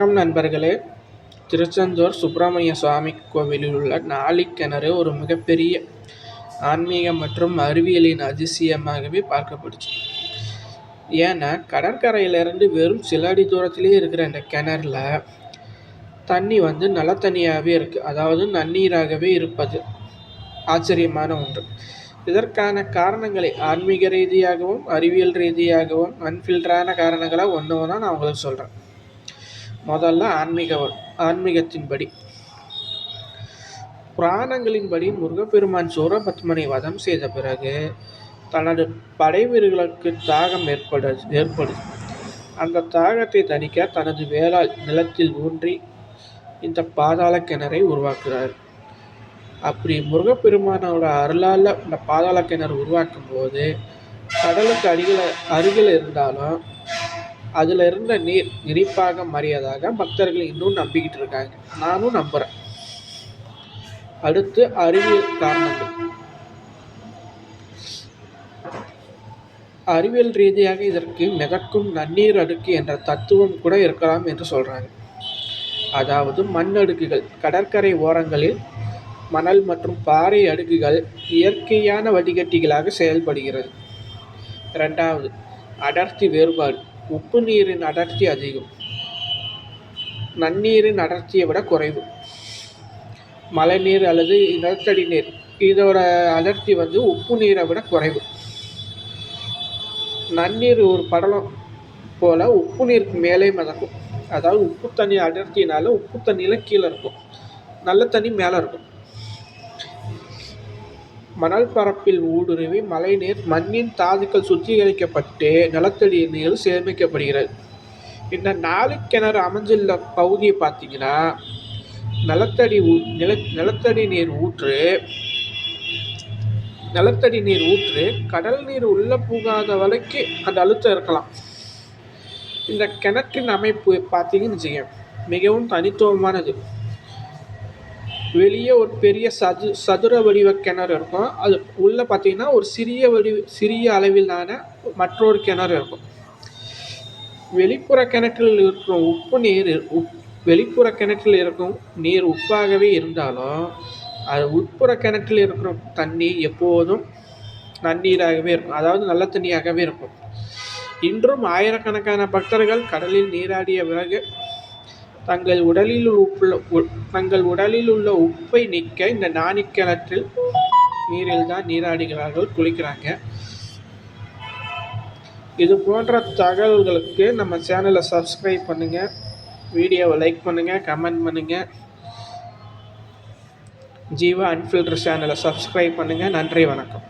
வணக்கம் நண்பர்களே. திருச்செந்தூர் சுப்பிரமணிய சுவாமி கோவிலில் உள்ள நாளிக்கிணறு ஒரு மிகப்பெரிய ஆன்மீக மற்றும் அறிவியலின் அதிசயமாகவே பார்க்கப்படுச்சு ஏன்னா கடற்கரையிலேருந்து வெறும் சில அடி தூரத்திலே இருக்கிற இந்த கிணறுல தண்ணி வந்து நல்லத்தண்ணியாகவே இருக்குது அதாவது நன்னீராகவே இருப்பது ஆச்சரியமான ஒன்று. இதற்கான காரணங்களை ஆன்மீக ரீதியாகவும் அறிவியல் ரீதியாகவும் அன்ஃபில்டரான காரணங்களாக ஒன்று ஒன்றா நான் உங்களுக்கு சொல்கிறேன் முதல்ல ஆன்மீக ஆன்மீகத்தின்படி. புராணங்களின்படி முருகப்பெருமான் சூரபத்மனை வதம் செய்த பிறகு தனது படை வீரர்களுக்கு தாகம் ஏற்படு ஏற்படுது அந்த தாகத்தை தணிக்க தனது வேளால் நிலத்தில் ஊன்றி இந்த பாதாள கிணறை உருவாக்குறார் அப்படி முருகப்பெருமானோட அருளால் இந்த பாதாள கிணறு உருவாக்கும் போது கடலுக்கு அடியில் அருகில் இருந்தாலும் அதில் இருந்த நீர் இனிப்பாக மாறியதாக பக்தர்கள் இன்னும் நம்பிக்கிட்டு இருக்காங்க. நானும் நம்புகிறேன் அடுத்து அறிவியல் காரணங்கள். அறிவியல் ரீதியாக இதற்கு மிதக்கும் நன்னீர் அடுக்கு என்ற தத்துவம் கூட இருக்கலாம் என்று சொல்கிறாங்க அதாவது மண் அடுக்குகள் கடற்கரை ஓரங்களில் மணல் மற்றும் பாறை அடுக்குகள் இயற்கையான வடிகட்டிகளாக செயல்படுகிறது. ரெண்டாவது அடர்த்தி வேறுபாடு. உப்பு நீரின் அடர்த்தி அதிகம். நன்னீரின் அடர்த்தியை விட குறைவு. மழைநீர் அல்லது நிலத்தடி நீர் இதோட அடர்த்தி வந்து உப்பு நீரை விட குறைவு. நன்னீர் ஒரு படலம் போல் உப்பு நீருக்கு மேலே மிதக்கும். அதாவது உப்பு தண்ணி அடர்த்தினால உப்பு தண்ணியில் கீழே இருக்கும். நல்ல தண்ணி மேலே இருக்கும். மணல் பரப்பில் ஊடுருவி மழைநீர் மண்ணின் தாதுக்கள் சுத்திகரிக்கப்பட்டு நிலத்தடி நீர் சேமிக்கப்படுகிறது. இந்த நாலு கிணறு அமைஞ்சுள்ள பகுதியை பார்த்தீங்கன்னா நிலத்தடி ஊ நில நிலத்தடி நீர் ஊற்று நிலத்தடி நீர் ஊற்று கடல் நீர் உள்ளே புகாத வரைக்கு அந்த அழுத்தம் இருக்கலாம். இந்த கிணற்றின் அமைப்பு பார்த்தீங்கன்னு வச்சுக்கோங்க மிகவும் தனித்துவமானது. வெளியே ஒரு பெரிய சது சதுர வடிவ கிணறு இருக்கும். அது உள்ளே பார்த்தீங்கன்னா ஒரு சிறிய வடி சிறிய அளவிலான மற்றொரு கிணறு இருக்கும். வெளிப்புற கிணற்றில் இருக்கும் உப்பு நீர் உப் வெளிப்புற கிணற்றில் இருக்கும் நீர் உப்பாகவே இருந்தாலும் அது உட்புற கிணற்றில் இருக்கிற தண்ணி எப்போதும் நன்னீராகவே இருக்கும். அதாவது நல்ல தண்ணியாகவே இருக்கும். இன்றும் ஆயிரக்கணக்கான பக்தர்கள் கடலில் நீராடிய பிறகு தங்கள் உடலில் உள்ள தங்கள் உடலில் உள்ள உப்பை நீக்க இந்த நாணிக்கிணற்றில் நீரில் தான் நீராடுகிறார்கள் குளிக்கிறாங்க. இது போன்ற தகவல்களுக்கு நம்ம சேனலை சப்ஸ்கிரைப் பண்ணுங்கள் வீடியோவை லைக் பண்ணுங்கள் கமெண்ட் பண்ணுங்கள் ஜீவா அன்ஃபில்டர் சேனலை சப்ஸ்கிரைப் பண்ணுங்கள் நன்றி வணக்கம்.